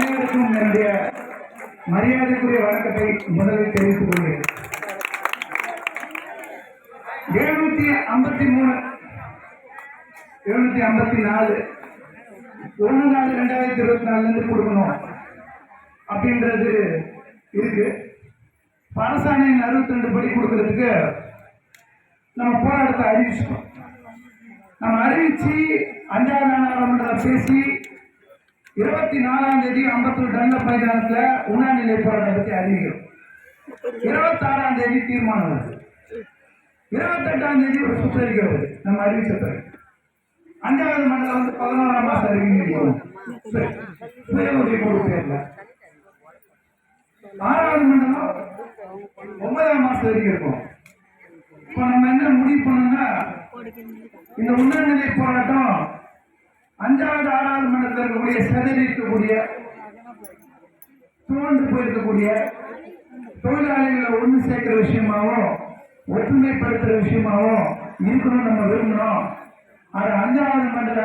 அனைவருக்கும் என்னுடைய மரியாதைக்குரிய வணக்கத்தை முதலில் தெரிவித்துக் கொள்கிறேன். எழுநூத்தி ஐம்பத்தி மூணு எழுநூத்தி ஐம்பத்தி நாலு ஒன்று நாலு ரெண்டாயிரத்தி இருபத்தி நாலுல இருந்து கொடுக்கணும் அப்படின்றது இருக்கு. அரசாணையின் அறுபத்தி ரெண்டு படி கொடுக்கறதுக்கு நம்ம போராட்டத்தை அறிவிச்சிட்டோம். நம்ம அறிவிச்சு அஞ்சாவது நாடாளுமன்றத்தில் பேசி இருபத்தி நாலாம் தேதி அம்பத்தூர் தண்ட மைதானத்துல உண்ணாநிலை போராட்டம் பற்றி அறிவிக்கிறோம். இருபத்தாறாம் தேதி தீர்மானம் வருது. இருபத்தெட்டாம் தேதி ஒரு சுற்றறிக்கை நம்ம அறிவிச்ச அஞ்சாவது மண்டலம் வந்து பதினோராம் மாசம் அறிவிக்கிறோம் பேர்ல. ஆறாவது மண்டலம் ஒன்பதாம் மாசம் அறிவிக்கிறோம் இருக்கும். இப்போ நம்ம என்ன முடிவு பண்ணோம்னா இந்த உண்ணாநிலை போராட்டம் அஞ்சாவது ஆறாவது மண்டலத்தில் இருக்கக்கூடிய சிதறி இருக்கக்கூடிய போயிருக்கக்கூடிய தொழிலாளிகளை ஒன்று சேர்க்கிற விஷயமாகவும் ஒற்றுமைப்படுத்துற விஷயமாகவும் இருக்கணும்னு நம்ம விரும்பணும் அது அஞ்சாவது மண்டல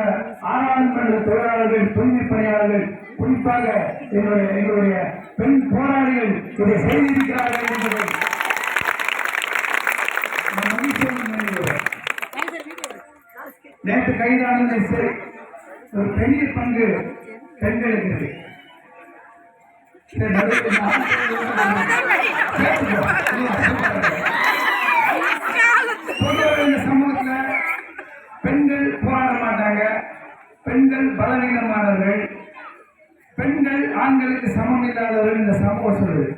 ஆறாவது மண்டல தொழிலாளர்கள் தூய்மை பணியாளர்கள் குறிப்பாக எங்களுடைய எங்களுடைய பெண் போராளிகள் இதை செய்திருக்கிறார்கள் என்று நான் மகிழ்ச்சியோடு நினைவுகிறேன். நேற்று கைதானது சரி ஒரு பெரிய பங்கு பெண்களுக்கு இருக்கு சரி, நடுவுல நான் சேர்த்துக்கோ. பொதுவாக இந்த சமூகத்துல பெண்கள் போராட மாட்டாங்க பெண்கள் பலவீனமானவர்கள் பெண்கள் ஆண்களுக்கு சமம் இல்லாதவர்கள் இந்த சமூகம் சொல்லுது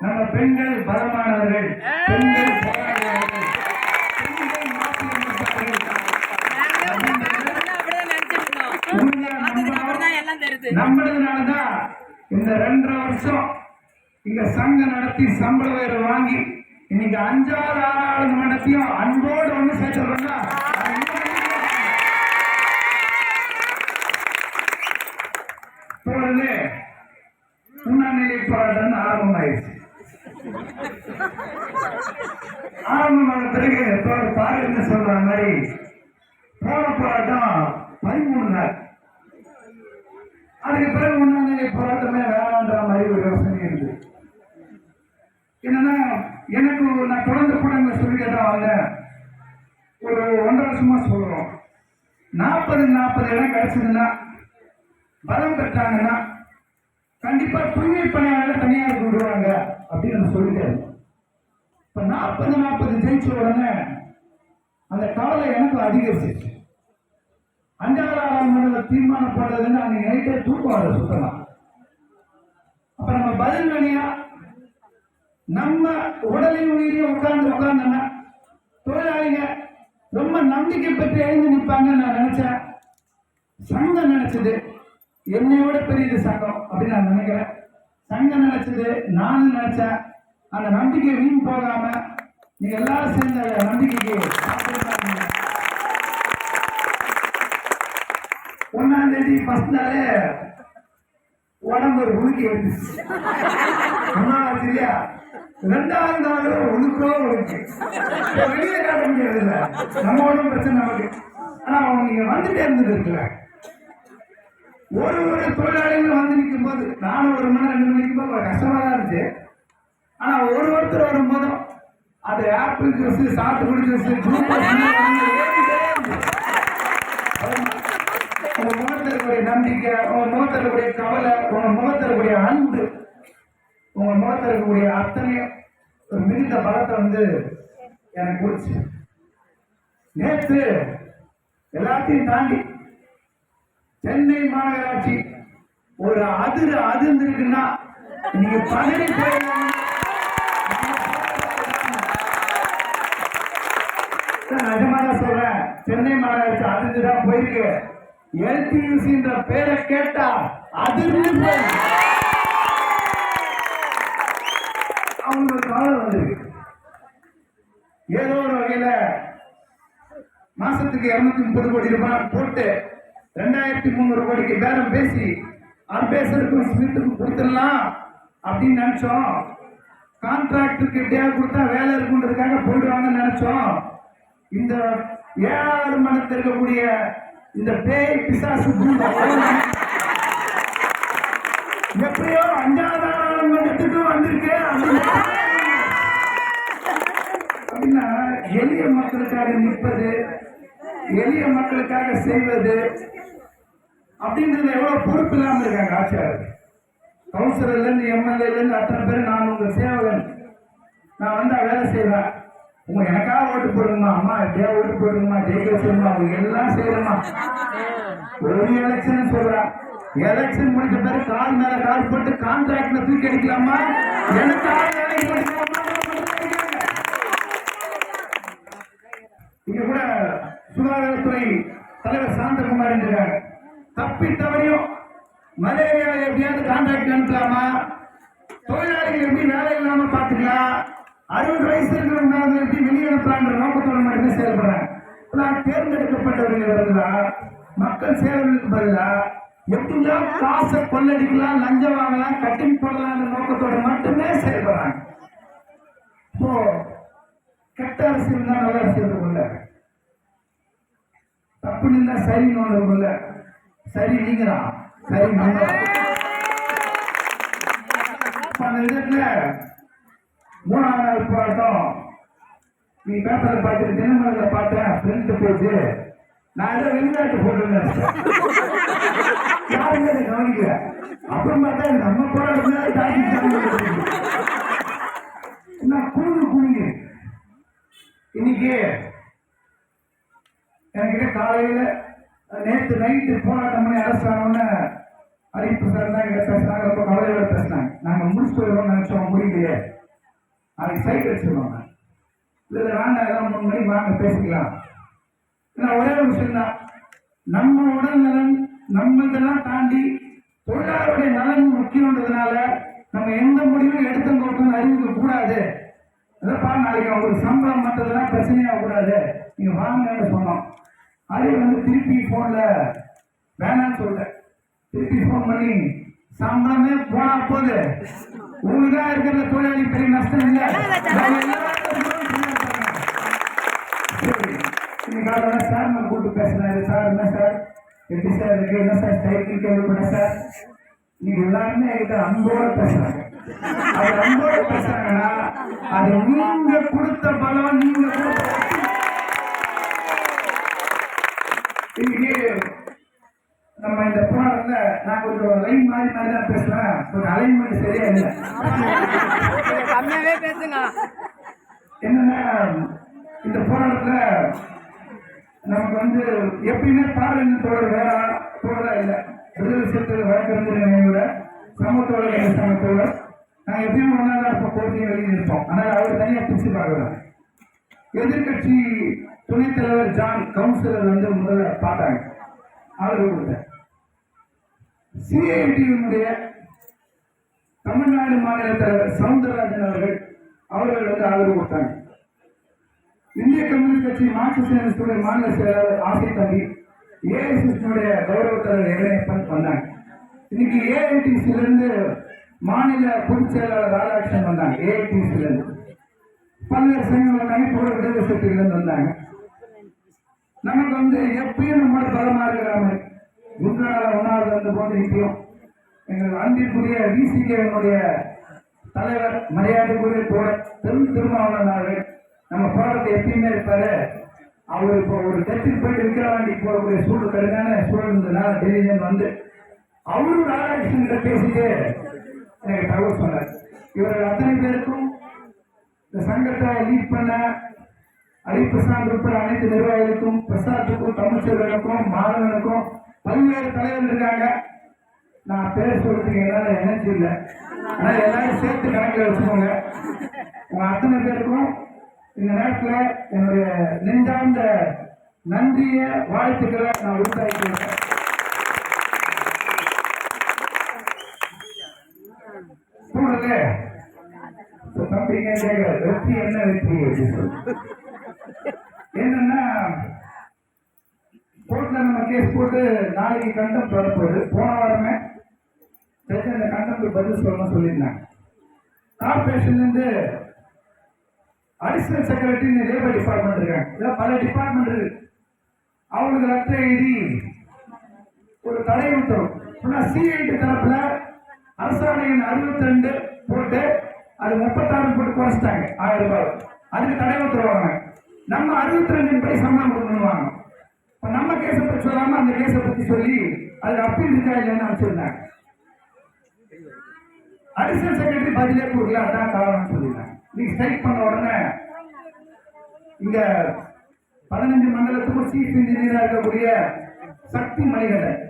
நம்ம பெண்கள் பலமானவர்கள் பெண்கள் போராடுவார்கள் பெண்கள் இந்த ரெண்டரை வருஷம் இங்க சங்கம் நடத்தி சம்பள உயர்வு வாங்கி இன்னைக்கு அஞ்சாவது ஆறாவது மண்டத்தையும் அன்போடு ஒண்ணு சேர்த்துறோம்னா இப்பொழுது உண்ணாநிலை போராட்டம் ஆரம்பமாயிடுச்சு. ஆரம்பமான பிறகு தோழர் பாருன்னு சொல்ற மாதிரி போன போராட்டம் பதிமூணு நாள் அதுக்கு பிறகு உண்ணாநிலை போராட்டமே வேணான்ற மாதிரி ஒரு யோசனை இருந்தது என்னன்னா எனக்கு நான் தொடர்ந்து கூட சொல்லிட்டு தான் வந்தேன். ஒரு ஒன்றரை வருஷமா சொல்றோம். நாற்பது நாற்பது இடம் கிடைச்சதுன்னா பலம் பெற்றாங்கன்னா கண்டிப்பா தூய்மை பணியாளர் தனியாருக்கு விடுவாங்க அப்படின்னு நம்ம சொல்லிட்டே இப்ப நாற்பது நாற்பது ஜெயிச்ச உடனே அந்த கவலை எனக்கு அதிகரிச்சிருச்சு அஞ்சாவது ஆறாம் மண்டல தீர்மானம் போடுறதுன்னு அன்னைக்கு நைட்டே தூக்கம் வர சுத்தலாம் அப்ப நம்ம பதில் வேணியா நம்ம உடலையும் உயிரையும் உட்கார்ந்து உட்கார்ந்தோன்னா தொழிலாளிங்க ரொம்ப நம்பிக்கை பெற்று எழுந்து நிற்பாங்க நான் நினைச்சேன். சங்கம் நினைச்சது. என்னை விட பெரியது சங்கம் அப்படின்னு நான் நினைக்கிறேன். சங்கம் நினைச்சது நானும் நினைச்சேன். அந்த நம்பிக்கை வீண் போகாம நீங்க எல்லாரும் சேர்ந்த நம்பிக்கைக்கு ஒன்னாம் தேதி ஃபர்ஸ்ட் நாளே உடம்பு ஒரு உருக்கி வந்துச்சு. ஒன்னாம் இல்லையா? ரெண்டாவது நாள் ஒழுக்கோ உழுக்கு வெளியே காட்ட முடியாது இல்ல. நம்ம ஒன்றும் பிரச்சனை நமக்கு. ஆனா அவங்க நீங்க வந்துட்டே இருந்தது இருக்குல்ல. ஒரு ஒரு தொழிலாளிகளும் வந்து நிற்கும் போது நானும் ஒரு மணி ரெண்டு மணிக்கு போது கஷ்டமாக கஷ்டமா தான் இருந்துச்சு. ஆனா ஒரு ஒருத்தர் வரும்போதும் அது ஆப்பிள் ஜூஸ் சாத்துக்குடி ஜூஸ் உங்க முகத்தில் இருக்கக்கூடிய நம்பிக்கை உங்க முகத்தில் கவலை உங்க முகத்தில் இருக்கக்கூடிய அன்பு. உங்க முகத்தில் இருக்கக்கூடிய அத்தனை ஒரு மிகுந்த பலத்தை வந்து எனக்கு கொடுச்சு நேற்று எல்லாத்தையும் தாண்டி சென்னை மாநகராட்சி ஒரு அதிர் அதிர்ந்திருக்குன்னா நீங்க பதவி போயிடலாம். நிஜமாக சொல்றேன் சென்னை மாநகராட்சி அதிர்ந்துதான் போயிருக்கு. எல்டியூசின்ற பேரை கேட்டா அதிர்ந்து போயிருக்கு அவங்களுக்கு கவலை வந்திருக்கு ஏதோ மாசத்துக்கு இருநூத்தி முப்பது கோடி ரூபாய் போட்டு ரெண்டாயிரத்தி முந்நூறு கோடிக்கு பேரம் பேசி அம்பேசருக்கும் ஸ்மித்துக்கும் கொடுத்துடலாம் அப்படின்னு நினைச்சோம். கான்ட்ராக்டருக்கு எப்படியாவது கொடுத்தா வேலை இருக்குன்றதுக்காக போயிடுவாங்கன்னு நினைச்சோம். இந்த ஏழாறு மனத்தில் இருக்கக்கூடிய இந்த பேய் பிசாசு எப்படியோ அஞ்சாவது மன்றத்துக்கு வந்திருக்கு. அப்படின்னா எளிய மக்களுக்காக நிற்பது எளிய மக்களுக்காக செய்வது அப்படின்றதுல எவ்வளவு பொறுப்பு இல்லாமல் இருக்காங்க ஆட்சியாளர். கவுன்சிலர்ல இருந்து எம்எல்ஏல இருந்து அத்தனை பேர் நான் உங்க சேவகன். நான் வந்தா வேலை செய்வேன். உங்க எனக்காக ஓட்டு போடுங்கம்மா அம்மா எப்படியா ஓட்டு போடுங்கம்மா ஜெயிக்க வச்சுருமா அவங்க எல்லாம் செய்யறமா ஒரு எலெக்ஷன் சொல்றா. எலெக்ஷன் முடிஞ்ச பிறகு கால் மேல கால் போட்டு கான்ட்ராக்ட்ல தூக்கி அடிக்கலாமா? எனக்காக வேலைக்கு போடுங்கம்மா இங்க கூட சுகாதாரத்துறை தலைவர் சாந்தகுமார் இருக்காங்க தப்பி தவறியும் மலேரியா எப்படியாவது கான்ட்ராக்ட் அனுப்பலாமா? தொழிலாளிகள் எப்படி வேலை இல்லாம பாத்துக்கலாம் அறுபது வயசு இருக்கிறவங்க எப்படி வெளியனுப்பலான்ற நோக்கத்தோட மட்டுமே செயல்படுறாங்க. நான் தேர்ந்தெடுக்கப்பட்டவர்கள் வருதா மக்கள் சேவைகளுக்கு பதிலா? எப்படிலாம் காசை கொள்ளடிக்கலாம் லஞ்சம் வாங்கலாம் கட்டிங் போடலாம்ன்ற நோக்கத்தோட மட்டுமே செயல்படுறாங்க. இப்போ கெட்ட அரசியல் தான் நல்ல அரசியல் இருக்கும்ல. தப்பு நின்றா சரி ஒன்று சரி நீங்க தான் சரி நீங்க அந்த விதத்துல மூணாவது நாள் போராட்டம் நீ பேப்பரில் பார்த்து தினமலர்ல பார்த்தேன் பிரிண்ட் போச்சு நான் ஏதோ வெளிநாட்டு போட்டிருந்தேன் யாருமே அதை கவனிக்கல. அப்புறம் பார்த்தா நம்ம போராட்டம் நான் குழுந்து குழுங்க இன்னைக்கு என்கிட்ட காலையில் நேற்று நைட்டு போராட்டம் பண்ணி அரசு ஆனோன்னு அறிவிப்பு சார் தான் எங்கிட்ட பேசுனாங்க. ரொம்ப கவலையோட பேசினாங்க. நாங்கள் முடிச்சுட்டு வருவோம்னு நினைச்சோம். முடியலையே. நாளைக்கு சைட் வச்சுருவாங்க இல்லை வேண்டாம். எல்லாம் மூணு மணிக்கு வாங்க. பேசிக்கலாம். ஏன்னா ஒரே ஒரு விஷயம் தான் நம்ம உடல் நலன் நம்ம இதெல்லாம் தாண்டி தொழிலாளருடைய நலன் முக்கியன்றதுனால நம்ம எந்த முடிவும் எடுத்தம் கொடுத்தோம்னு அறிவிக்க கூடாது. அதப்பா நாளைக்கு அவங்களுக்கு சம்பளம் மற்றதெல்லாம் பிரச்சனையாக கூடாது நீங்கள் வாங்கன்னு சொன்னோம். அதே வந்து திருப்பி போன்ல வேணாம்னு சொல்லிட்டேன். திருப்பி ஃபோன் பண்ணி சம்பளமே போனா போகுது உங்களுக்கு தான் இருக்கிற தொழிலாளி பெரிய நஷ்டம் இல்லை. இன்னைக்கு சார் நான் கூப்பிட்டு பேசினாரு. சார் என்ன சார்? எப்படி சார் இருக்கு? என்ன சார் ஸ்டைல் சார். நீங்க எல்லாருமே என்கிட்ட அன்போட பேசுறாங்க. அது அன்போட பேசுறாங்கன்னா அது நீங்க கொடுத்த பலம் நீங்க கொடுத்த இன்னைக்கு நம்ம இந்த போராட்டத்துல நான் கொஞ்சம் லைன் மாதிரி மாதிரி தான் பேசுவேன் கொஞ்சம் அலைன்மெண்ட் சரியா இல்லை. கம்மியாவே பேசுங்க. என்னன்னா இந்த போராட்டத்துல நமக்கு வந்து எப்பயுமே பார்லிமெண்ட் தோழர் வேற தோழரா இல்லை. விடுதலை சிறுத்தைகள் வழக்கறிஞர் நினைவுல சமத்தோட சமத்தோட நாங்கள் எப்பயும் ஒன்றா தான் இருப்போம் கோரிக்கை வெளியே இருப்போம். ஆனால் அவர் தனியாக பிரிச்சு பார்க்குறாங்க எதிர்கட்சி துணைத் தலைவர் ஜான் கவுன்சிலர் வந்து முதல்ல பார்த்தாங்க. ஆதரவு கொடுத்தார். சிஐடியினுடைய தமிழ்நாடு மாநில தலைவர் சவுந்தரராஜன் அவர்கள் அவர்கள் வந்து ஆதரவு கொடுத்தாங்க. இந்திய கம்யூனிஸ்ட் கட்சி மார்க்சிஸ்ட் மாநில செயலாளர் ஆசை தம்பி ஏஐசிஸ்டுடைய கௌரவ தலைவர் இளைஞப்பன் வந்தாங்க. இன்னைக்கு ஏஐடிசியிலிருந்து மாநில பொதுச் செயலாளர் ராதாகிருஷ்ணன் வந்தாங்க. ஏஐடிசியிலிருந்து. பல்வேறு சங்கங்கள் வந்தாங்க. போட விடுதலை சக்தியிலிருந்து வந்தாங்க. நமக்கு வந்து எப்பயும் நம்மளோட பலமா இருக்கிற மாதிரி குருநாள ஒன்னாவது வந்து போன்ற இப்பயும் எங்கள் அன்பிற்குரிய விசிகேவனுடைய தலைவர் மரியாதைக்குரிய தோழர் திரு திருமாவளவன் அவர்கள் நம்ம போராட்டத்தை எப்பயுமே இருப்பாரு. அவர் இப்போ ஒரு டெஸ்டில் போயிட்டு விக்கிரவாண்டி போகக்கூடிய சூழல் கடுமையான சூழல் இருந்ததுனால டெல்லியிலேருந்து வந்து அவரும் ராதாகிருஷ்ணன் கிட்ட பேசிட்டு எனக்கு தகவல் சொன்னார். இவர்கள் அத்தனை பேருக்கும் இந்த சங்கத்தை லீட் பண்ண ஹரிபிரசாத் உட்பட அனைத்து நிர்வாகிகளுக்கும் பிரசாத்துக்கும் தமிழ்ச்சர்களுக்கும் மாணவனுக்கும் பல்வேறு தலைவர் இருக்காங்க. நான் பேர் சொல்றதுக்கு என்னால எனர்ஜி இல்லை. ஆனா எல்லாரும் சேர்த்து கணக்கில் வச்சுக்கோங்க. உங்க அத்தனை பேருக்கும் இந்த நேரத்தில் என்னுடைய நெஞ்சார்ந்த நன்றிய வாழ்த்துக்களை நான் உறுத்தாக்கிக்கிறேன் கூடல தம்பிங்க கேட்கிற வெற்றி என்ன வெற்றி அப்படின்னு சொல்லி என்னன்னா கோர்ட்ல நம்ம கேஸ் போட்டு நாளைக்கு கண்டம் வரப்போகுது போன வாரமே தெரிஞ்ச அந்த கண்டம்க்கு பதில் சொல்லணும்னு சொல்லியிருந்தாங்க. கார்பரேஷன்லேருந்து அடிஷனல் செக்ரட்டரி லேபர் டிபார்ட்மெண்ட் இருக்காங்க. இதில் பல டிபார்ட்மெண்ட் இருக்கு. அவங்களுக்கு லெட்டர் எழுதி ஒரு தடை உத்தரவு ஆனால் சிஐடி தரப்பில் அரசாணையின் அறுபத்தி ரெண்டு போட்டு அது முப்பத்தாறு போட்டு குறைச்சிட்டாங்க. ஆயிரம் ரூபாய். அதுக்கு தடை உத்தரவாங்க. நம்ம அறுபத்தி ரெண்டின் படி சம்பளம் கொடுக்கணுவாங்க இப்போ நம்ம கேஸை பற்றி சொல்லாமல் அந்த கேஸை பற்றி சொல்லி அதில் அப்பீல் இருக்கா இல்லைன்னு வச்சிருந்தாங்க அடிஷனல் செக்ரட்டரி பதிலே கொடுக்கல அதான் காரணம்னு சொல்லியிருந்தாங்க நீங்கள் ஸ்ட்ரைக் பண்ண உடனே இங்கே பதினஞ்சு மண்டலத்துக்கும் சீஃப் இன்ஜினியராக இருக்கக்கூடிய சக்தி மணிகண்டன்.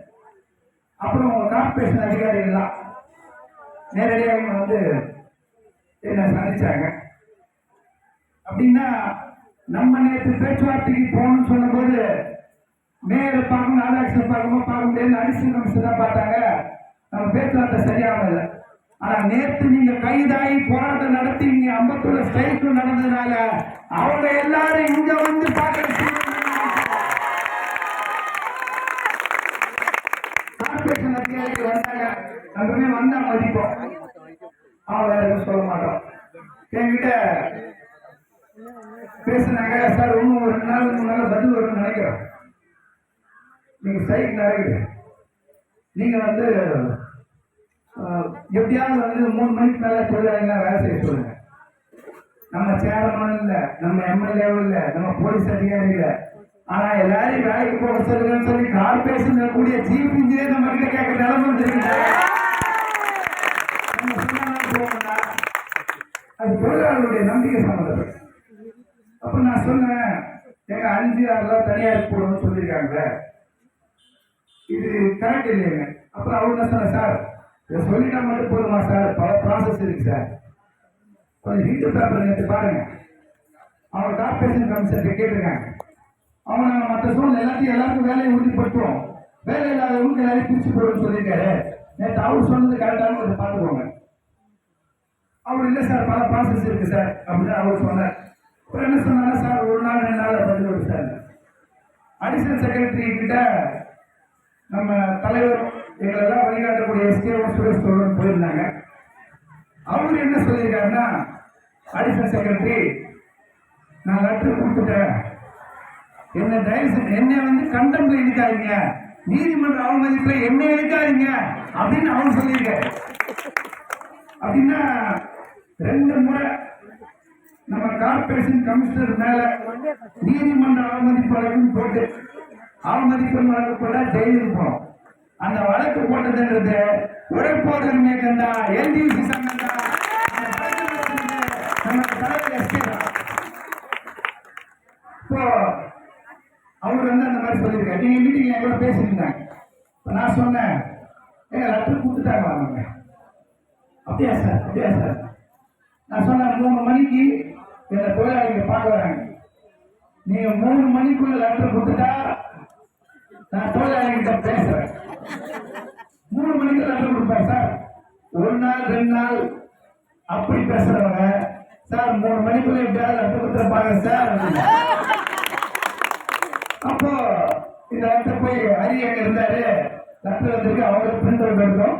அப்புறம் கார்பரேஷன் அதிகாரிகள்லாம் நேரடியாக இவங்க வந்து என்ன சந்திச்சாங்க. அப்படின்னா நம்ம நேற்று பேச்சுவார்த்தைக்கு போகணும்னு சொன்னபோது மேயரை பார்க்கணும் நாடாட்சியை பார்க்கணும் பார்க்க முடியாது. அடிஷனல் கமிஷன் தான் பார்த்தாங்க. நம்ம பேச்சுவார்த்தை சரியாக இல்லை. ஆனா நேற்று நீங்க கைதாகி போராட்டம் நடத்தி இங்கே அம்பத்தூர் ஸ்ட்ரைக் நடந்ததுனால அவங்க எல்லாரும் இங்க வந்து பார்க்க கார்பரேஷன் அதிகாரிகள் வந்தாங்க நம்மமே வந்தா மதிப்போம் அவன் வேற எதுவும் சொல்ல மாட்டோம் என்கிட்ட பேசுனாங்க சார் இன்னும் ஒரு ரெண்டு நாள் மூணு நாள் பதில் வரும்னு நினைக்கிறேன் நீங்க ஸ்ட்ரைக் நடக்குது நீங்க வந்து ஆஹ், எப்படியாவது வந்து மூணு மணிக்கு மேல வேலை செய்ய சொல்லுங்க. நம்ம சேர்மன் இல்ல நம்ம எம்எல்ஏவும் இல்ல நம்ம போலீஸ் அதிகாரி இல்ல. ஆனா எல்லாரையும் வேலைக்கு போக சொல்லுங்கன்னு சொல்லி கார்பரேஷன் கூடிய சீஃப் இன்ஜினியர் நம்ம கிட்ட கேட்க நிலைமை அது தொழிலாளர்களுடைய நம்பிக்கை சம்மந்தப்பட்டது அப்ப நான் சொன்னேன் எங்க அஞ்சு ஆறுலாம் தனியார் போடணும்னு சொல்லியிருக்காங்க இது கரெக்ட் இல்லைங்க அப்புறம் அவங்க சொன்ன சார் இதை சொல்லிட்டா மட்டும் போதுமா சார் பல ப்ராசஸ் இருக்கு சார் கொஞ்சம் ஹிந்து பேப்பர் நேற்று பாருங்க. அவங்க கார்பரேஷன் கமிஷன் கேட்டிருக்காங்க. அவங்க நாங்கள் மற்ற சூழ்நிலை எல்லாத்தையும் எல்லாருக்கும் வேலையை உறுதிப்படுத்துவோம். வேலை இல்லாதவங்களுக்கு எல்லாரையும் பிரிச்சு போடுன்னு சொல்லியிருக்காரு. நேற்று அவர் சொன்னது கரெக்டான கொஞ்சம் பார்த்துக்கோங்க. அவர் இல்லை சார் பல ப்ராசஸ் இருக்கு சார் அப்படின்னு அவர் சொன்னார். அப்புறம் என்ன சொன்னாங்க சார் ஒரு நாள் ரெண்டு நாள் பதில் சார் அடிஷனல் செக்ரட்டரி கிட்ட நம்ம தலைவரும் எங்களெல்லாம் வழிகாட்டக்கூடிய எஸ்கே சுரேஷ் தோழன் போயிருந்தாங்க. அவர் என்ன சொல்லியிருக்காருன்னா அடிஷனல் செக்ரட்டரி நான் லெட்டர் கொடுத்துட்டேன். என்ன தயவு செஞ்சு என்னை வந்து கண்டம்ல இழுக்காதீங்க. நீதிமன்ற அவமதிப்பில் என்ன இழுக்காதீங்க. அப்படின்னு அவர் சொல்லியிருக்காரு. அப்படின்னா ரெண்டு முறை நம்ம கார்பரேஷன் கமிஷனர் மேல நீதிமன்ற அவமதிப்பு வழக்குன்னு போட்டு அவமதிப்பு வழக்கு போட்டா ஜெயிலுக்கு போனோம். அந்த வழக்கு போட்டதுன்றது உழைப்போதன் இயக்கம் தான். எல்டிசி சங்கம் அவர் வந்து அந்த மாதிரி சொல்லியிருக்காரு. நீங்க மீட்டிங்ல கூட பேசியிருந்தாங்க. இப்போ நான் சொன்னேன் ஏங்க லெட்டர் கொடுத்துட்டாங்க அவங்க அப்படியா சார் அப்படியா சார் நான் சொன்னேன் மூணு மணிக்கு இந்த தொழிலாளிங்க பார்க்க வராங்க. நீங்க மூணு மணிக்குள்ள லெட்டர் கொடுத்துட்டா நான் தொழிலாளிகிட்ட பேசுறேன். மூணு மணிக்கு கொடுப்பார் சார் ஒரு நாள் ரெண்டு நாள் அப்படி பேசுறவங்க சார் மூணு மணிக்குள்ள எப்படியாவது லெட்டர் கொடுத்துருப்பாங்க சார். அப்போ இந்த இடத்துல போய் ஹரி அங்க இருந்தாரு. லெட்டர் வந்திருக்கு அவங்களுக்கு பிரிண்ட் அவுட் எடுத்தோம்.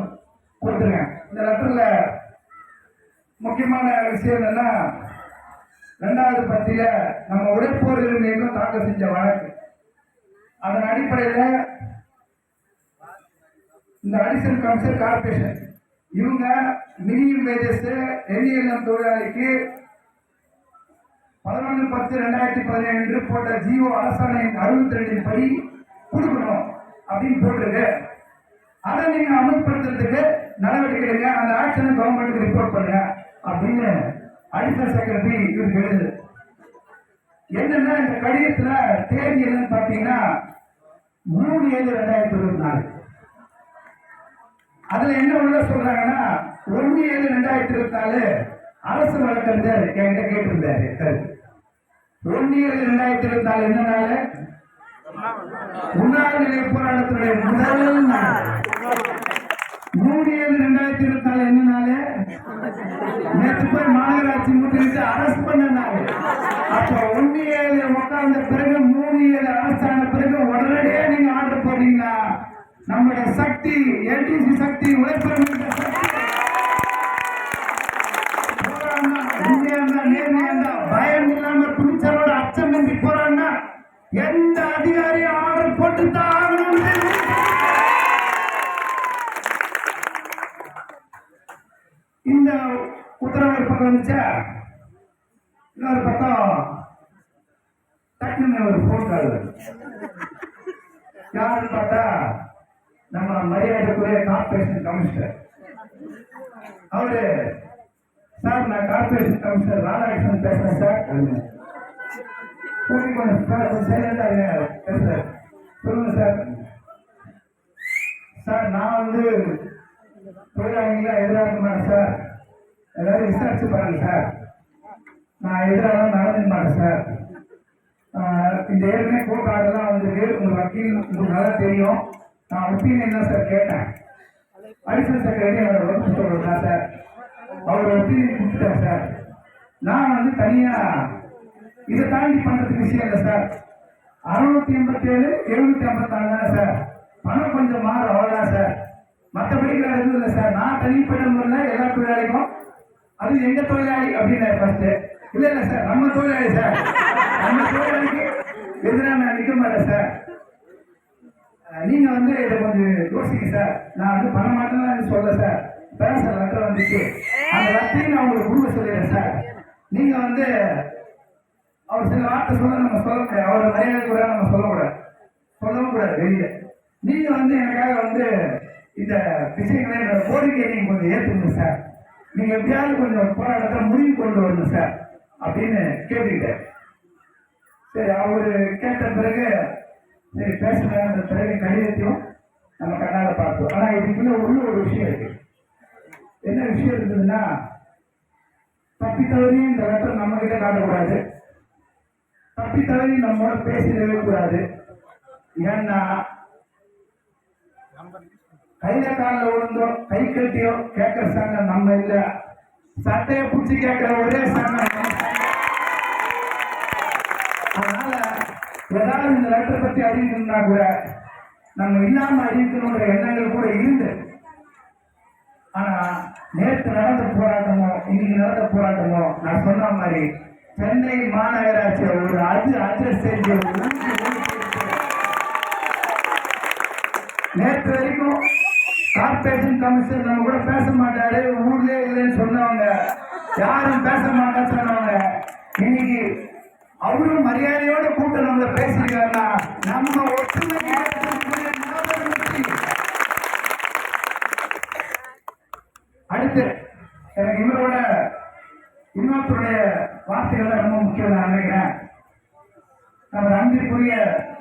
கொடுத்துருங்க. இந்த லெட்டர்ல முக்கியமான விஷயம் என்னன்னா ரெண்டாவது பத்தியில நம்ம உழைப்போர்கள் மீண்டும் தாக்கல் செஞ்ச வழக்கு. அதன் அடிப்படையில் இந்த அடிஷனல் கவுன்சில் கார்பரேஷன் இவங்க மினிமம் வேஜஸ் எல்இஎல்எம் தொழிலாளிக்கு பதினொன்று பத்து ரெண்டாயிரத்தி பதினேழு போட்ட ஜியோ அரசாணையின் அறுபத்தி ரெண்டின் படி கொடுக்கணும் அப்படின்னு போட்டிருக்கு. அதை நீங்க அமல்படுத்துறதுக்கு நடவடிக்கை எடுங்க. அந்த ஆக்ஷன் கவர்மெண்ட்டுக்கு ரிப்போர்ட் பண்ணுங்க அப்படின்னு அடிஷனல் செக்ரட்டரி இவருக்கு எழுது என்னன்னா இந்த கடிதத்துல தேதி என்னன்னு பாத்தீங்கன்னா மூணு ஏழு ரெண்டாயிரத்தி இருபத்தி நாலு. அதுல என்ன உள்ள சொல்றாங்கன்னா ஒன்று ஏழு ரெண்டாயிரத்தி இருபத்தி நாலு அரசு வழக்கறிஞர் என்கிட்ட கேட்டிருந்தாரு. கருத்து ஒன்னு ஏழு ரெண்டாயிரத்தி இருபத்தி நாலு என்ன நாள்? உண்ணாவிரத நிலை போராட்டத்தினுடைய முதல் நாள். மூணு ஏழு ரெண்டாயிரத்தி இருபத்தி நாலு என்ன நாள்? நேற்று போய் மாநகராட்சி முற்றிட்டு அரசு பண்ண நாள். அப்ப ஒன்னு ஏழு உட்கார்ந்த பிறகு மூணு ஏழு அரசான பிறகு உடனடியே நீங்க சக்தி சக்தி எல்டிசி சக்தி. பயம் இல்லாம துணிச்சலோட அச்சமின்றி போறான்னா எந்த அதிகாரியும் ஆர்டர் போட்டு தான் ஆகணும் இந்த உத்தரவு ஒரு பக்கம் வந்துச்சா? இன்னொரு பக்கம் டக்குன்னு ஒரு போன் கால் யாருன்னு பார்த்தா நம்ம மரியாதைக்குரிய கார்பரேஷன் கமிஷனர் அவரு சார் நான் கார்பரேஷன் கமிஷனர் ராதாகிருஷ்ணன் பேசுறேன் சார் அப்படின்னு. சார் கொஞ்சம் சைலண்டா இருங்க பேசுறேன். சொல்லுங்க சார் சார் நான் வந்து தொழிலாளிகளா எதிராக இருக்க சார் எல்லாரும் விசாரிச்சு பாருங்க சார் நான் எதிராக நடந்துக்க மாட்டேன் சார் இந்த ஏற்கனவே கோர்ட் ஆர்டர்லாம் வந்திருக்கு. உங்க வக்கீல் உங்களுக்கு நல்லா தெரியும். நான் ஒப்பீனியன் தான் சார் கேட்டேன்? அடிஷனல் செக்ரட்டரி அவரோட ஒர்க் சொல்றதா சார் அவர் ஒப்பீனியன் கொடுத்துட்டார் சார் நான் வந்து தனியா இதை தாண்டி பண்றதுக்கு விஷயம் இல்லை சார் அறுநூத்தி எண்பத்தி ஏழு எழுநூத்தி ஐம்பத்தாறு தானே சார் பணம் கொஞ்சம் மாறும் அவ்வளோதான் சார் மற்றபடி வேறு எதுவும் இல்லை சார் நான் தனிப்பட்ட முறையில் எல்லா தொழிலாளிக்கும் அது எங்க தொழிலாளி அப்படின்னு ஃபர்ஸ்ட் இல்லை இல்லை சார் நம்ம தொழிலாளி சார் நம்ம தொழிலாளிக்கு எதிராக நான் நிற்க மாட்டேன் சார் நீங்கள் நீங்க வந்து இதை கொஞ்சம் யோசிங்க சார். நான் வந்து பண்ண மாட்டேன்னு சொல்ல சார். பேச லெட்டர் வந்துச்சு. அந்த லெட்டரையும் நான் உங்களுக்கு கொடுக்க சொல்லிடுறேன் சார். நீங்க வந்து அவர் சில வார்த்தை சொல்ல நம்ம சொல்ல முடியாது. அவரை மரியாதை கூட நம்ம சொல்லக்கூடாது சொல்லவும் கூடாது வெளியே நீங்க வந்து எனக்காக வந்து இந்த விஷயங்களை என்னோட கோரிக்கையை நீங்க கொஞ்சம் ஏற்றுங்க சார். நீங்க எப்படியாவது கொஞ்சம் போராட்டத்தை முடிவு கொண்டு வரணும் சார். அப்படின்னு கேட்டுக்கிட்டேன். சரி அவரு கேட்ட பிறகு சரி பேசுற பிறகு கடிதத்தையும் நம்ம கண்ணால பார்த்தோம் ஆனா இதுக்குள்ள உள்ள ஒரு விஷயம் இருக்கு. என்ன விஷயம் இருந்ததுன்னா தப்பி தவறி இந்த லெட்டர் நம்ம கிட்ட காட்டக்கூடாது. தப்பி தவறி நம்மோட பேசிடவே கூடாது. ஏன்னா கையில காலில் விழுந்தோ கை கட்டியோ கேட்கிற சங்கம் நம்ம இல்ல. சட்டையை பிடிச்சி கேட்கிற ஒரே சங்கம் ஏதாவது இந்த லெட்டர் பத்தி அறிவிக்கணும்னா கூட நம்ம இல்லாம அறிவிக்கணுங்கிற எண்ணங்கள் கூட இருந்து ஆனா நேற்று நடந்த போராட்டமோ இன்னைக்கு நடந்த போராட்டமோ நான் சொன்ன மாதிரி சென்னை மாநகராட்சி ஒரு அது அட்ரஸ் செஞ்சு நேற்று வரைக்கும் கார்பரேஷன் கமிஷன் நம்ம கூட பேச மாட்டாரு ஊர்லயே இல்லைன்னு சொன்னவங்க. யாரும் பேச மாட்டேன்னு சொன்னவங்க. இன்னைக்கு அவரும் மரியாதையோட கூட்ட நம்மள பேசியிருக்காருன்னா நம்ம ஒற்றுமை அடுத்து எனக்கு இவரோட இன்னொருத்தருடைய வார்த்தைகள் தான் ரொம்ப முக்கியம் நான் நினைக்கிறேன். நம்ம அன்பிற்குரிய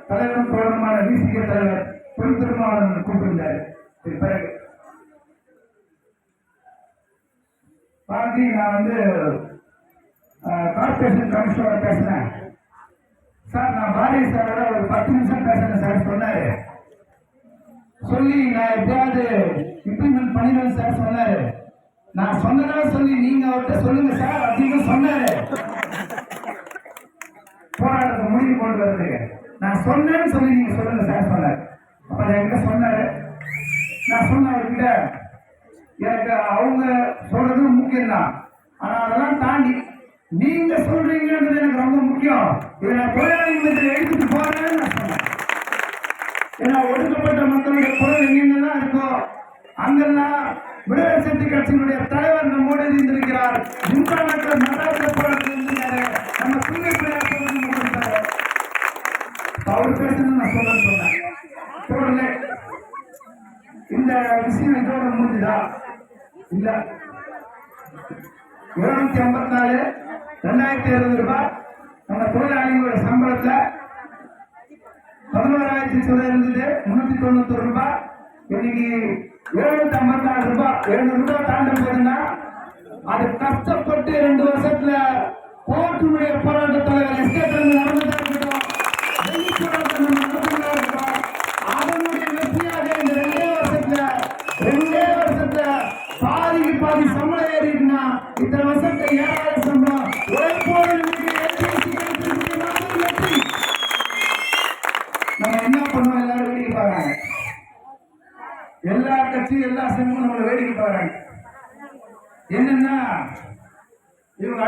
தலைவரும் தோழருமான விசிக தலைவர் பெரும் திருமாவளவன் கூப்பிட்டிருந்தார். பிறகு. பாரதி நான் வந்து கார்பரேஷன் கமிஷனோட பேசினேன். சார் நான் பாரதி சாரோட ஒரு பத்து நிமிஷம் பேசுறேன் சார் சொன்னாரு. சொல்லி நான் எப்படியாவது இம்ப்ளிமெண்ட் பண்ணிடுவேன் சார் சொன்னாரு. நான் சொன்னதா சொல்லி நீங்க அவர்கிட்ட சொல்லுங்க சார் அப்படின்னு சொன்னாரு. போராட்டத்தை முடிவு கொண்டு வரதுக்கு நான் சொன்னேன்னு சொல்லி நீங்க சொல்லுங்க சார் சொன்னார். அப்ப என்கிட்ட சொன்னாரு. நான் சொன்ன அவர்கிட்ட. எனக்கு அவங்க சொல்றது முக்கியம் தான் ஆனா அதெல்லாம் தாண்டி நீங்க சொல்றீங்கன்றது எனக்கு ரொம்ப முக்கியம். இதை நான் தொழிலாளிகளுக்கு எடுத்துட்டு போறேன்னு நான் சொன்னேன். ஏன்னா ஒடுக்கப்பட்ட மக்களுடைய குரல் எங்கெங்கெல்லாம் இருக்கோ அங்கெல்லாம் விடுதலை சக்தி கட்சியினுடைய தலைவர் நம்மோடு இருந்திருக்கிறார். முன்காலத்தில் நடாத்த போராட்டத்தில் இருந்திருக்காரு நம்ம தூங்கை பிள்ளையார் கொடுத்தாரு அவர் பேசணும்னு நான் சொல்ல சொன்னேன். தொடர்ந்து இந்த விஷயம் இதோட முடிஞ்சுதா? இல்ல. இருநூத்தி ஐம்பத்தி நாலு ரெண்டாயிரத்தி இருபது ரூபாய் நம்ம தொழிலாளிகளோட சம்பளத்துல பதினோராயிரத்தி சொல்ல இருந்தது. முன்னூத்தி தொண்ணூத்தி ரூபாய். இன்னைக்கு எழுநூத்தி ஐம்பத்தி நாலு ரூபாய். எழுநூறு ரூபாய் தாண்ட போதுன்னா அது கஷ்டப்பட்டு ரெண்டு வருஷத்துல கோர்ட்டுடைய போராட்ட தலைவர் எஸ்கேட் நடந்ததா இருக்கட்டும் டெல்லி போராட்டம் நம்ம அதனுடைய வெற்றியாக இந்த ரெண்டே வருஷத்துல ரெண்டே வருஷத்துல பாதிக்கு பாதி சம்பளம் ஏறிடுனா இத்தனை வருஷத்துல ஏழாயிரம் எல்லா எல்லா சங்கமும் நம்மளை வேடிக்கை பாருங்க என்னன்னா இவங்க